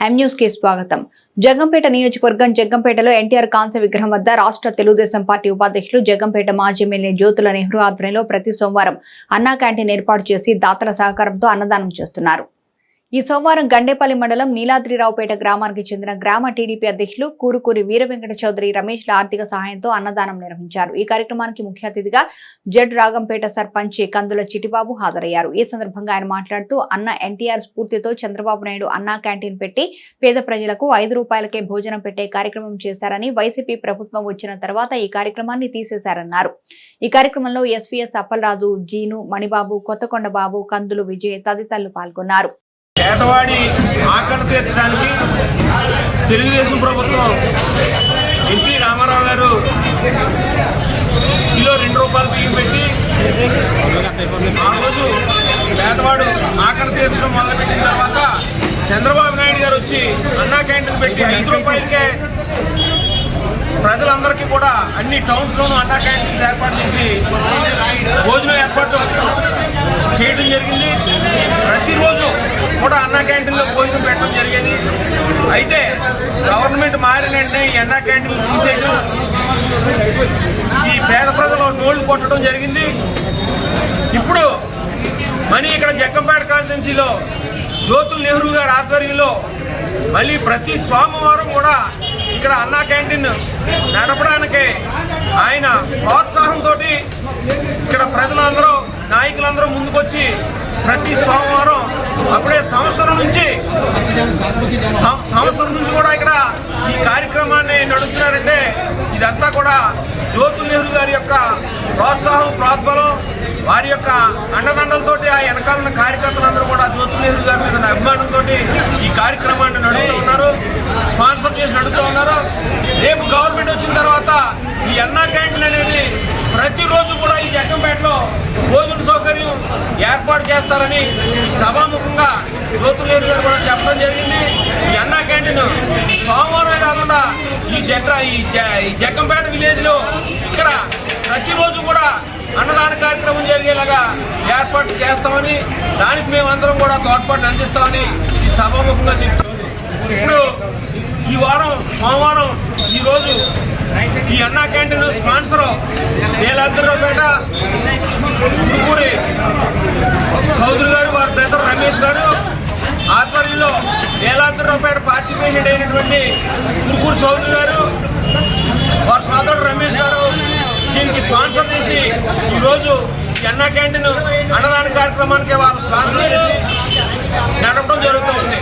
న్యూస్కి స్వాగతం. జగ్గంపేట నియోజకవర్గం జగ్గంపేటలో ఎన్టీఆర్ కాంస్య విగ్రహం వద్ద రాష్ట్ర తెలుగుదేశం పార్టీ ఉపాధ్యక్షులు జగ్గంపేట మాజీ ఎమ్మెల్యే జ్యోతుల నెహ్రూ ఆధ్వర్యంలో ప్రతి సోమవారం అన్నా క్యాంటీన్ ఏర్పాటు చేసి దాతల సహకారంతో అన్నదానం చేస్తున్నారు. ఈ సోమవారం గండేపల్లి మండలం నీలాద్రిరావుపేట గ్రామానికి చెందిన గ్రామ టీడీపీ అధ్యక్షులు కూరుకూరి వీర వెంకట చౌదరి రమేష్ల ఆర్థిక సహాయంతో అన్నదానం నిర్వహించారు. ఈ కార్యక్రమానికి ముఖ్య అతిథిగా జడ్ రాగంపేట సర్పంచ్ కందుల చిటిబాబు హాజరయ్యారు. ఈ సందర్భంగా ఆయన మాట్లాడుతూ అన్న ఎన్టీఆర్ స్ఫూర్తితో చంద్రబాబు నాయుడు అన్నా క్యాంటీన్ పెట్టి పేద ప్రజలకు ఐదు రూపాయలకే భోజనం పెట్టే కార్యక్రమం చేశారని వైసీపీ ప్రభుత్వం వచ్చిన తర్వాత ఈ కార్యక్రమాన్ని తీసేశారన్నారు. ఈ కార్యక్రమంలో S V S Appalaraju Jeenu Manibabu Kothakondababu Kandulu Vijay తదితరులు పాల్గొన్నారు. పేదవాడి ఆకలి తీర్చడానికి తెలుగుదేశం ప్రభుత్వం ఎన్టీ రామారావు గారు కిలో రెండు రూపాయలు బియ్యం పెట్టి ఆ రోజు పేదవాడు ఆకలి తీర్చడం మొదలుపెట్టిన తర్వాత చంద్రబాబు నాయుడు గారు వచ్చి అన్నా క్యాంటీన్ పెట్టి ఐదు రూపాయలకే ప్రజలందరికీ కూడా అన్ని టౌన్స్లోనూ అన్నా క్యాంటీన్స్ ఏర్పాటు చేసి భోజనం ఏర్పాటు చేయడం జరిగింది. క్యాంటీన్లో భోజనం పెట్టడం జరిగేది. అయితే గవర్నమెంట్ మారిన వెంటనే ఈ క్యాంటీన్లు తీసేయడం ఈ పేద ప్రజలు నోళ్ళు కొట్టడం జరిగింది. ఇప్పుడు మనీ ఇక్కడ జగ్గంపేట కాన్స్టెన్సీలో జ్యోతుల్ నెహ్రూ గారి ఆధ్వర్యంలో మళ్ళీ ప్రతి సోమవారం కూడా ఇక్కడ అన్నా క్యాంటీన్ నడపడానికి ఆయన ప్రోత్సాహంతో ఇక్కడ ప్రజలందరూ నాయకులందరూ ముందుకొచ్చి ప్రతి సోమవారం అప్పుడే సంవత్సరం నుంచి సం- సంవత్సరం నుంచి కూడా ఇక్కడ ఈ కార్యక్రమాన్ని నడుపుతున్నారంటే ఇదంతా కూడా జ్యోతుల్ నెహ్రూ గారి యొక్క ప్రోత్సాహం ప్రోద్బలం వారి యొక్క అండదండలతో ఆ వెనకాల ఉన్న కార్యకర్తలందరూ కూడా జ్యోతుల్ నెహ్రూ గారి మీద అభిమానంతో ఈ కార్యక్రమాన్ని నడుపుతూ ఉన్నారు. స్పాన్సర్ చేసి నడుపుతూ ఉన్నారు. రేపు గవర్నమెంట్ వచ్చిన తర్వాత ఈ అన్నా క్యాంటీన్ అనేది ప్రతిరోజు కూడా ఈ జగ్గంపేటలో రోజు సౌకర్యం ఏర్పాటు చేస్తారని సభాముఖంగా జ్యోతులేరు గారు కూడా చెప్పడం జరిగింది. ఈ అన్నా క్యాంటీన్ సోమవారం కాకుండా ఈ జట్ర ఈ ఈ జగ్గంపేట విలేజ్లో ఇక్కడ ప్రతిరోజు కూడా అన్నదాన కార్యక్రమం జరిగేలాగా ఏర్పాటు చేస్తామని దానికి మేమందరం కూడా తోడ్పాటు అందిస్తామని ఈ సభాముఖంగా చెప్తాం. ఇప్పుడు ఈ వారం సోమవారం ఈరోజు ఈ అన్నా క్యాంటీన్ స్పాన్సర్ నీలాద్రిపేట గురుపూడి చౌదరి గారు వారి బ్రదర్ రమేష్ గారు ఆధ్వర్యంలో నీలాద్రిపేట పార్టీ ప్రెసిడెంట్ అయినటువంటి గురుకూరు చౌదరి గారు వారి సోదరుడు రమేష్ గారు దీనికి స్పాన్సర్ చేసి ఈరోజు ఎన్నా క్యాంటీన్ అన్నదాన కార్యక్రమానికి వారు స్పాన్సర్ చేసి నడపడం జరుగుతూ ఉంది.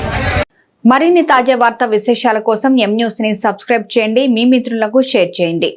మరిన్ని తాజా వార్తా విశేషాల కోసం ఎం న్యూస్ని సబ్స్క్రైబ్ చేయండి మీ మిత్రులకు షేర్ చేయండి.